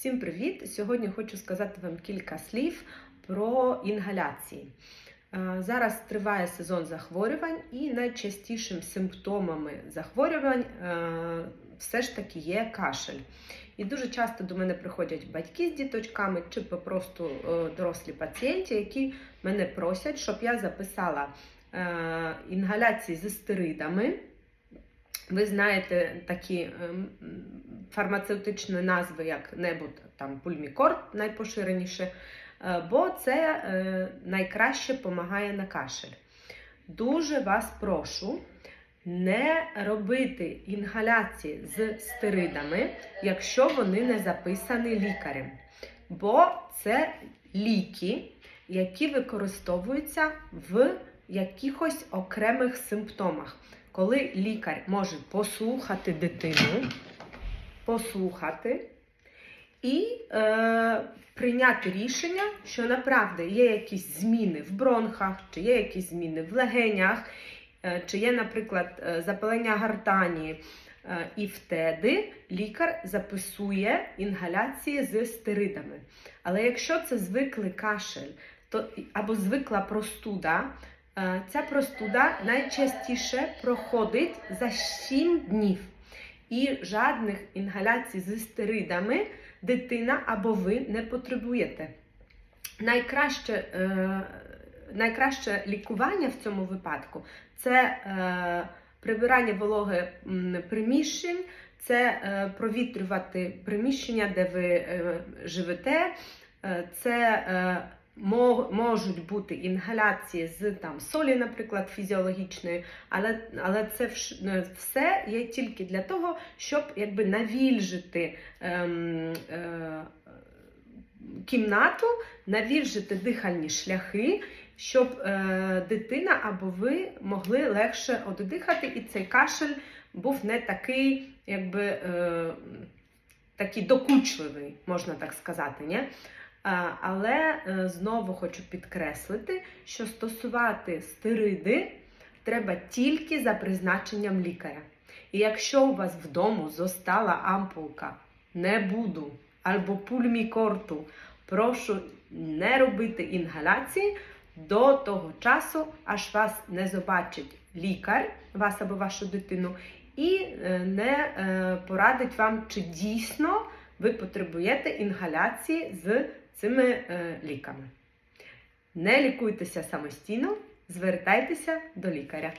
Всім привіт! Сьогодні хочу сказати вам кілька слів про інгаляції. Е, Зараз триває сезон захворювань, і найчастішим симптомами захворювань е, все ж таки є кашель. І дуже часто до мене приходять батьки з діточками чи просто е, дорослі пацієнти, які мене просять, щоб я записала інгаляції з стеридами. Ви знаєте такі фармацевтичні назви, як небудь там пульмікорд найпоширеніше, е, бо це е, найкраще допомагає на кашель. Дуже вас прошу не робити інгаляції з стеридами, якщо вони не записані лікарем. Бо це ліки, які використовуються в якихось окремих симптомах коли лікар може послухати дитину, послухати і е, прийняти рішення, що направді є якісь зміни в бронхах, чи є якісь зміни в легенях, е, чи є, наприклад, е, запалення гартані. Е, І втеди лікар записує інгаляції з стеридами. Але якщо це звиклий кашель, то або звикла простуда, Е, Ця простуда найчастіше проходить за 7 днів. І жодних інгаляцій з стеридами дитина або ви не потребуєте. Найкраще, е, найкраще лікування в цьому випадку це е, прибирання вологи приміщень, це е, провітрювати приміщення, де ви е, живете. Е, це е, можуть бути інгаляції з там солі, наприклад, фізіологічної, але, але це е, все є тільки для того, щоб якби навільжити ем, е, кімнату, навільжити дихальні шляхи, щоб е, дитина або ви могли легше оддихати, і цей кашель був не такий, якби е, такий докучливий, можна так сказати. Ні? Але е, знову хочу підкреслити, що стосувати стериди треба тільки за призначенням лікаря. І якщо у вас вдома зостала ампулка не буду або пульмікорту, прошу не робити інгаляції до того часу, аж вас не побачить лікар, вас або вашу дитину, і е, не е, порадить вам, чи дійсно ви потребуєте інгаляції з цими е, ліками. Не лікуйтеся самостійно, звертайтеся до лікаря.